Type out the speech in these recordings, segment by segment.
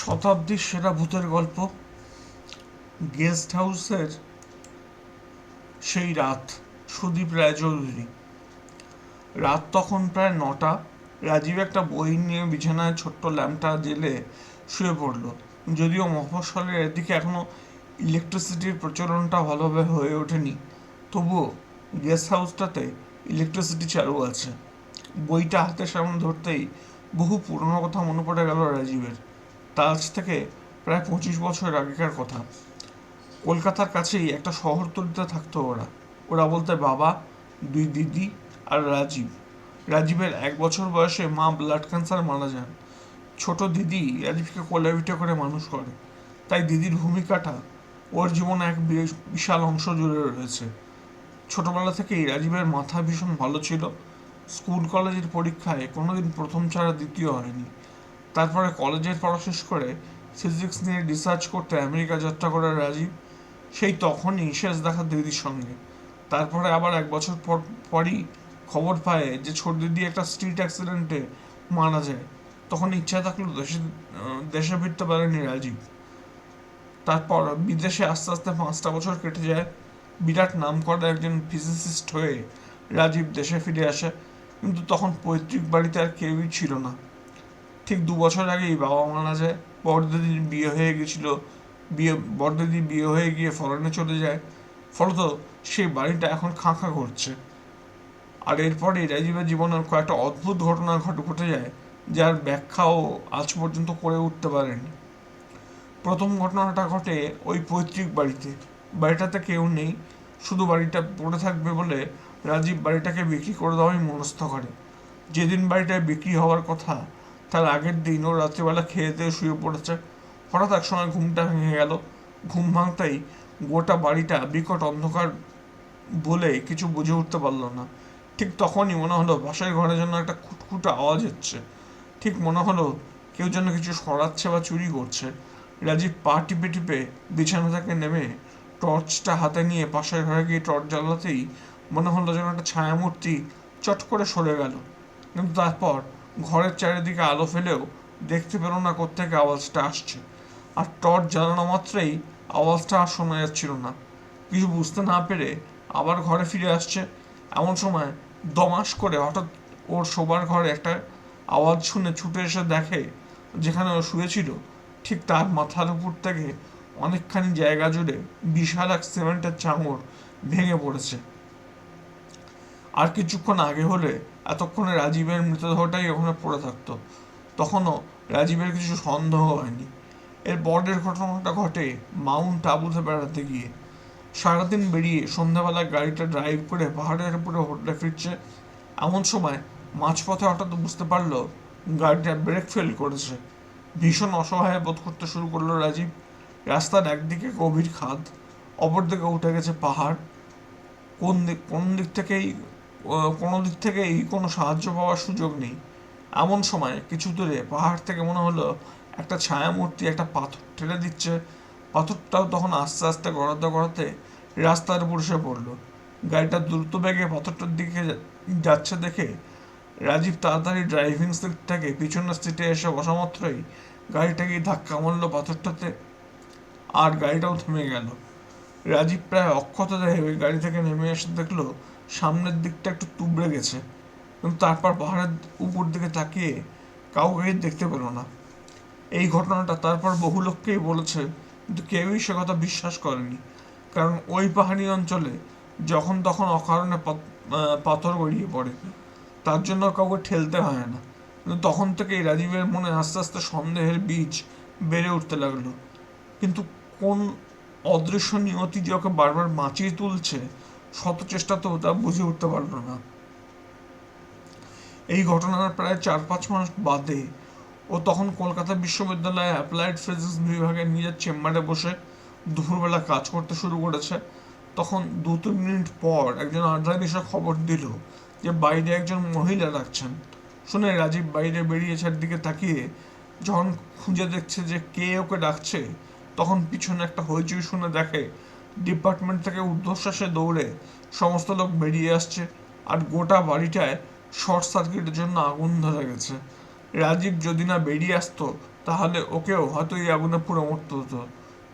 শতাব্দীর সেরা ভূতের গল্প, গেস্ট হাউসের সেই রাত, সুদীপ রায়চৌধুরী। রাত তখন প্রায় নটা। রাজীব একটা বই নিয়ে বিছানায় ছোট্ট ল্যাম্পটা জেলে শুয়ে পড়ল। যদিও মফস্বলের এদিকে এখনও ইলেকট্রিসিটির প্রচলনটা ভালোভাবে হয়ে ওঠেনি, তবুও গেস্ট হাউসটাতে ইলেকট্রিসিটি চালু আছে। বইটা হাতের সামনে ধরতেই বহু পুরনো কথা মনে পড়ে গেল রাজীবের। তা আজ থেকে প্রায় পঁচিশ বছর আগেকার কথা। কলকাতার কাছেই একটা শহরতলিতে থাকতো ওরা। ওরা বলতে বাবা, দুই দিদি আর রাজীব। রাজীবের এক বছর বয়সে মা ব্লাড ক্যান্সার মারা যান। ছোট দিদি রাজীবকে কোলাবিটে করে মানুষ করে। তাই দিদির ভূমিকাটা ওর জীবনে এক বিশাল অংশ জুড়ে রয়েছে। ছোটবেলা থেকেই রাজীবের মাথা ভীষণ ভালো ছিল। স্কুল কলেজের পরীক্ষায় কোনোদিন প্রথম ছাড়া দ্বিতীয় হয়নি। তারপরে কলেজের পড়া শেষ করে ফিজিক্স নিয়ে রিসার্চ করতে আমেরিকা যাত্রা করে রাজীব সেই তখনই শেষ দেখা দিদির সঙ্গে। তারপরে আবার এক বছর পর, পরই খবর পায় যে ছোট দিদি একটা স্ট্রিট অ্যাক্সিডেন্টে মারা যায়। তখন ইচ্ছা থাকলেও দেশে দেশে ফিরতে পারেনি রাজীব। তারপর বিদেশে আস্তে আস্তে পাঁচটা বছর কেটে যায়। বিরাট নাম করা একজন ফিজিসিস্ট হয়ে রাজীব দেশে ফিরে আসে। কিন্তু তখন পৈতৃক বাড়িতে আর কেউই ছিল না। ঠিক দু বছর আগেই বাবা মারা যায় বড়দিদির বিয়ে হয়ে গেছিল, বিয়ে বড়দিদি বিয়ে হয়ে গিয়ে ফরেনে চলে যায়, ফলত সেই বাড়িটা এখন খাঁ খাঁ করছে। আর এরপরে রাজীবের জীবনের কয়েকটা অদ্ভুত ঘটনা ঘটে ঘটে যায়, যার ব্যাখ্যাও আজ পর্যন্ত করে উঠতে পারেনি। প্রথম ঘটনাটা ঘটে ওই পৈতৃক বাড়িতে। বাড়িটাতে কেউ নেই, শুধু বাড়িটা পড়ে থাকবে বলে রাজীব বাড়িটাকে বিক্রি করে দেওয়াই মনস্থ করে। যেদিন বাড়িটা বিক্রি হওয়ার কথা তার আগের দিন ও রাত্রিবেলা খেয়ে দিয়ে শুয়ে পড়েছে। হঠাৎ এক সময় ঘুমটা ভেঙে গেল। ঘুম ভাঙতেই গোটা বাড়িটা বিকট অন্ধকার বলে কিছু বুঝে উঠতে পারল না। ঠিক তখনই মনে হলো পাশের ঘরের জন্য একটা খুটখুট আওয়াজ হচ্ছে। ঠিক মনে হলো কেউ যেন কিছু সরাচ্ছে বা চুরি করছে। রাজীব পা টিপে টিপে বিছানা থেকে নেমে টর্চটা হাতে নিয়ে পাশের ঘরে গিয়ে টর্চ জ্বালাতেই মনে হলো যেন একটা ছায়ামূর্তি চট করে সরে গেল। কিন্তু তারপর ঘরের চারিদিকে আলো ফেলেও দেখতে পেল না কোত্থেকে আওয়াজটা আসছে। আর টর্চ জ্বালানো মাত্রই আওয়াজটা আর শোনা যাচ্ছিল না। কিছু বুঝতে না পেরে আবার ঘরে ফিরে আসছে। এমন সময় দমাস করে হঠাৎ ওর শোবার ঘরে একটা আওয়াজ শুনে ছুটে এসে দেখে যেখানে ও শুয়েছিল, ঠিক তার মাথার উপর থেকে অনেকখানি জায়গা জুড়ে বিশাল এক সিমেন্টের চাঙড় ভেঙে পড়েছে। আর কিছুক্ষণ আগে হলে এতক্ষণে রাজীবের মৃতদেহটাই ওখানে পড়ে থাকতো। তখনও রাজীবের কিছু সন্দেহ হয়নি। এর পরের ঘটনাটা ঘটে মাউন্ট আবুতে বেড়াতে গিয়ে। সারাদিন বেরিয়ে সন্ধ্যাবেলা গাড়িটা ড্রাইভ করে পাহাড়ের উপরে হোটেলে ফিরছে। এমন সময় মাঝপথে হঠাৎ বুঝতে পারল গাড়িটা ব্রেক ফেল করেছে। ভীষণ অসহায় বোধ করতে শুরু করল রাজীব। রাস্তার একদিকে গভীর খাদ, অপরদিকে উঠে গেছে পাহাড়। কোন দিক কোন দিক থেকেই কোনো দিক থেকেই কোনো সাহায্য পাওয়ার সুযোগ নেই। এমন সময় কিছু দূরে পাহাড় থেকে মনে হলো একটা ছায়ামূর্তি একটা পাথর ঠেলে দিচ্ছে। পাথরটাও তখন আস্তে আস্তে গড়াতে গড়াতে রাস্তার উপর এসে পড়ল। গাড়িটা দ্রুত বেগে পাথরটার দিকে যাচ্ছে দেখে রাজীব তাড়াতাড়ি ড্রাইভিং সিট থেকে পিছনের সিটে এসে বসা মাত্রই গাড়িটাকে ধাক্কা মারলো পাথরটাতে আর গাড়িটাও থেমে গেল। রাজীব প্রায় অক্ষত দেহে গাড়ি থেকে নেমে এসে দেখল সামনের দিকটা একটু তুবড়ে গেছে কিন্তু তারপর পাহাড়ের উপর দিকে তাকিয়ে কাউকেই দেখতে পেল না। এই ঘটনাটা তারপর বহু লোককেই বলেছে, কিন্তু কেউই সে কথা বিশ্বাস করেনি। কারণ ওই পাহাড়ি অঞ্চলে যখন তখন অকারণে পাথর গড়িয়ে পড়ে। তার জন্য কাউকে ঠেলতে হয় না। কিন্তু তখন থেকেই রাজীবের মনে আস্তে আস্তে সন্দেহের বীজ বেড়ে উঠতে লাগল। কিন্তু কোন অদৃশ্য নিয়তি যে ওকে বারবার বাঁচিয়ে তুলছে শত চেষ্টা তো তা বুঝে উঠতে পারল না। এই ঘটনার প্রায় চার পাঁচ মাস বাদে ও তখন কলকাতা বিশ্ববিদ্যালয়ে অ্যাপ্লাইড ফিজিক্স বিভাগের নিজের চেম্বারে বসে দুপুরবেলা কাজ করতে শুরু করেছে। তখন দু তিন মিনিট পর একজন আড্ডায় এসে খবর দিল যে বাইরে একজন মহিলা ডাকছেন। শুনে রাজীব বাইরে বেরিয়েছে দিকে তাকিয়ে যখন খুঁজে দেখছে যে কে ওকে ডাকছে, তখন পিছনে একটা হইচই শুনে দেখে ডিপার্টমেন্ট থেকে ঊর্ধ্বশ্বাসে দৌড়ে সমস্ত লোক বেরিয়ে আসছে আর গোটা বাড়িটায় শর্ট সার্কিটের জন্য আগুন ধরে গেছে। রাজীব যদি না বেরিয়ে আসতো, তাহলে ওকেও হয়তো এই আগুনে পুরো মরতে হতো।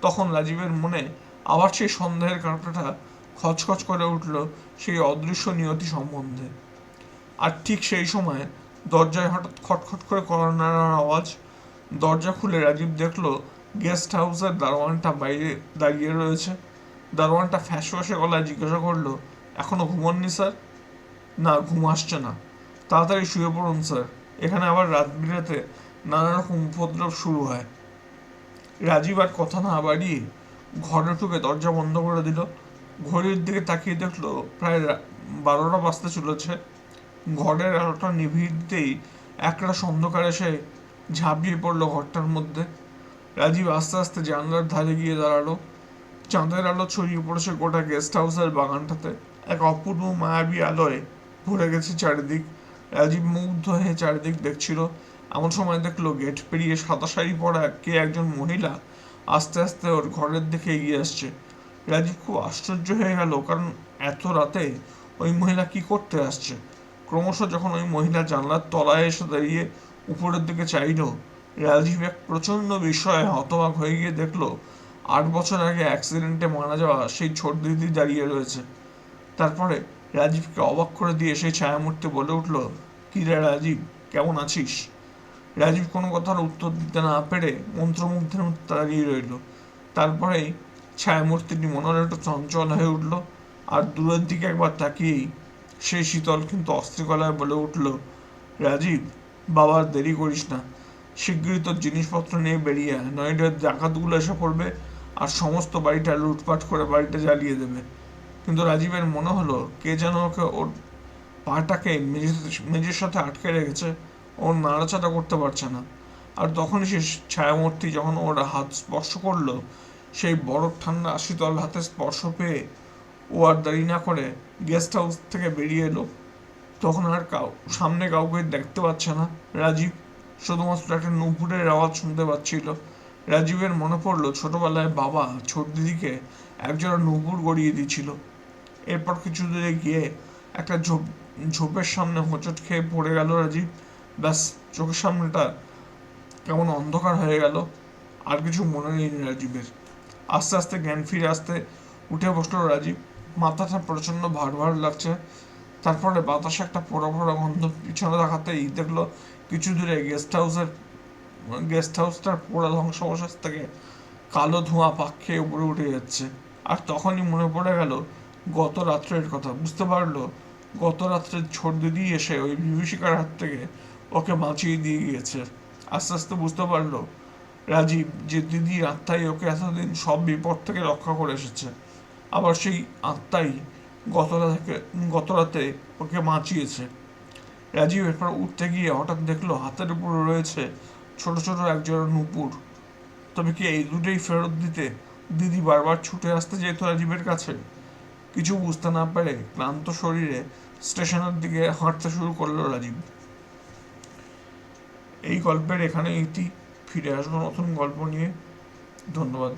তখন রাজীবের মনে আবার সেই সন্দেহের কাঁটাটা খচখচ করে উঠল সেই অদৃশ্য নিয়তি সম্বন্ধে। আর ঠিক সেই সময় দরজায় হঠাৎ খটখট করে কলার নাড়ার আওয়াজ, দরজা খুলে রাজীব দেখল গেস্ট হাউসের দারোয়ানটা বাইরে দাঁড়িয়ে রয়েছে। দারোয়ানটা ফ্যাঁস ফ্যাঁসে গলায় জিজ্ঞাসা করল, এখনও ঘুমননি স্যার? না, ঘুম আসছে না। তাড়াতাড়ি শুয়ে পড়ুন স্যার। এখানে আবার রাত বিরাতে নানা রকম উপদ্রব শুরু হয়। রাজীব আর কথা না বাড়িয়ে ঘরে ঢুকে দরজা বন্ধ করে দিল। ঘড়ির দিকে তাকিয়ে দেখল প্রায় বারোটা বাজতে চলেছে। ঘরের আলোটা নিভিয়ে দিতেই একটা অন্ধকার এসে ঝাঁপিয়ে পড়ল ঘরটার মধ্যে। রাজীব আস্তে আস্তে জানলার ধারে গিয়ে দাঁড়াল। চাঁদের আলো ছড়িয়ে পড়েছে গোটা গেস্ট হাউসের বাগানটাতে। এক অপূর্ব মায়াবী আলোয় ভরে গেছে চারিদিক। রাজীব মুগ্ধ হয়ে চারিদিক দেখছিল। এমন সময় দেখল, গেট পেরিয়ে সাদা শাড়ি পরা কে একজন মহিলা আস্তে আস্তে ওর ঘরের দিকে এগিয়ে আসছে। রাজীব খুব আশ্চর্য হয়ে গেল, কারণ এত রাতে ওই মহিলা কি করতে আসছে? ক্রমশ যখন ওই মহিলা জানলার তলায় এসে দাঁড়িয়ে উপরের দিকে চাইলো, রাজীব এক প্রচণ্ড বিষয়ে হতবাক হয়ে গিয়ে দেখল আট বছর আগে অ্যাক্সিডেন্টে মারা যাওয়া সেই ছোট দিদি দাঁড়িয়ে রয়েছে। তারপরে রাজীবকে অবাক করে দিয়ে সেই ছায়ামূর্তি বলে উঠল, কি রে রাজীব, কেমন আছিস? রাজীব কোনো কথার উত্তর দিতে না পেরে মন্ত্রমুগ্ধের মতো দাঁড়িয়ে রইল। তারপরেই ছায়ামূর্তিটি মনে হলো একটু চঞ্চল হয়ে উঠল আর দূরের দিকে একবার তাকিয়েই সেই শীতল কিন্তু অস্থির গলায় বলে উঠল, রাজীব বাবার দেরি করিস না। শিগগিরই তোর জিনিসপত্র নিয়ে বেরিয়ে আয়, নইলে ডাকাতগুলো এসে পড়বে আর সমস্ত বাড়িটা লুটপাট করে বাড়িটা জ্বালিয়ে দেবে। কিন্তু রাজীবের মনে হলো, কে যেন ওকে ওর পাটাকে মেঝের সাথে আটকে রেখেছে ওর নাড়াচাড়া করতে পারছে না। আর তখনই সে ছায়ামূর্তি যখন ওর হাত স্পর্শ করল, সেই বরফ ঠান্ডা শীতল হাতে স্পর্শ পেয়ে ও আর দেরি না করে গেস্ট হাউস থেকে বেরিয়ে এলো। তখন আর কাউ, সামনে কাউকে দেখতে পাচ্ছে না। রাজীব শুধুমাত্র একটা নুপুরের আওয়াজ শুনতে পাচ্ছিল। রাজীবের মনে পড়ল ছোটবেলায় বাবা ছোট দিদিকে একজোড়া নুপুর গড়িয়ে দিয়েছিল এরপর কিছু দূরে গিয়ে একটা ঝোপ, ঝোপের সামনে হোঁচট খেয়ে পড়ে গেল রাজীব। ব্যাস, চোখের সামনেটা কেমন অন্ধকার হয়ে গেল। আর কিছু মনে নেই রাজীবের। আস্তে আস্তে জ্ঞান ফিরে আসতে উঠে বসল রাজীব। মাথাটা প্রচণ্ড ভার ভার লাগছে। তারপরে বাতাসে একটা পোড়া পোড়া গন্ধ পিছনে দেখাতেই দেখল কিছু দূরে গেস্ট হাউসের গেস্ট হাউসটার পোড়া ধ্বংসাবশেষ থেকে কালো ধোঁয়া পাক খেয়ে উপরে উঠে যাচ্ছে। আর তখনই মনে পড়ে গেল গত রাত্রের কথা। বুঝতে পারল? গত রাত্রে ছোট দিদি এসে ওই বিভীষিকার হাত থেকে ওকে বাঁচিয়ে দিয়ে গিয়েছে। আস্তে আস্তে বুঝতে পারল, রাজীব যে দিদির আত্মাই ওকে এতদিন সব বিপদ থেকে রক্ষা করে এসেছে, আবার সেই আত্মাই গত রাতে গত রাতে ওকে বাঁচিয়েছে। রাজীব এরপর উঠতে গিয়ে হঠাৎ দেখল হাতের উপর রয়েছে ছোট ছোট একজোড়া নুপুর। তবে কি এই দুটোই ফেরত দিতে দিদি বারবার ছুটে আসতে যেত রাজীবের কাছে? কিছু বুঝতে না পেরে ক্লান্ত শরীরে স্টেশনের দিকে হাঁটতে শুরু করল রাজীব। এই গল্পের এখানে ইতি ফিরে আসব নতুন গল্প নিয়ে। ধন্যবাদ।